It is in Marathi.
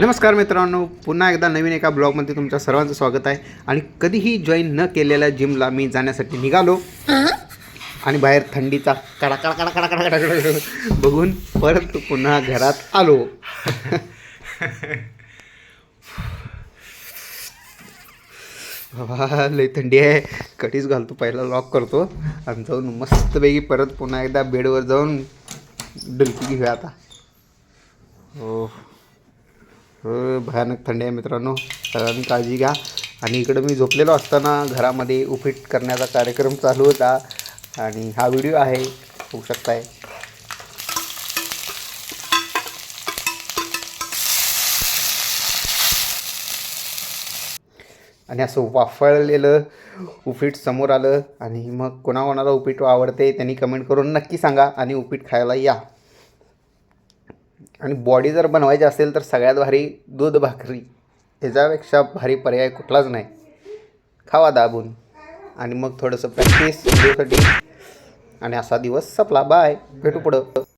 नमस्कार मित्रांनो पुन्हा एकदा नवीन एका ब्लॉगमध्ये तुमच्या सर्वांचं स्वागत आहे. आणि कधीही जॉईन न केलेल्या जिमला मी जाण्यासाठी निघालो. आणि बाहेर थंडीचा कडा कडा कडा कडा कडा कडा कडा बघून परत पुन्हा घरात आलो. बाबा लई थंडी आहे. कधीच घालतो पहिला लॉक करतो. आणि जाऊन मस्तपैकी परत पुन्हा एकदा बेडवर जाऊन डुलकी घेऊया आता. हो. भयानक थंडी आहे मित्रांनो. सगळ्यांनी काळजी घ्या. आणि इकडं मी झोपलेलो असताना घरामध्ये उपीट करण्याचा कार्यक्रम चालू होता. आणि हा व्हिडिओ आहे. होऊ शकताय. आणि असं वाफळलेलं उपीट समोर आलं. आणि मग कोणाकोणाला उपीट आवडते त्यांनी कमेंट करून नक्की सांगा. आणि उपीट खायला या. आणि बॉडी जर बनवायची असेल तर सगळ्यात भारी दूध भाकरी. ह्याच्यापेक्षा भारी पर्याय कुठलाच नाही. खावा दाबून. आणि मग थोडंसं प्रॅक्टिस व्हिडिओसाठी आणि असा दिवस संपला. बाय भेटू पुढं.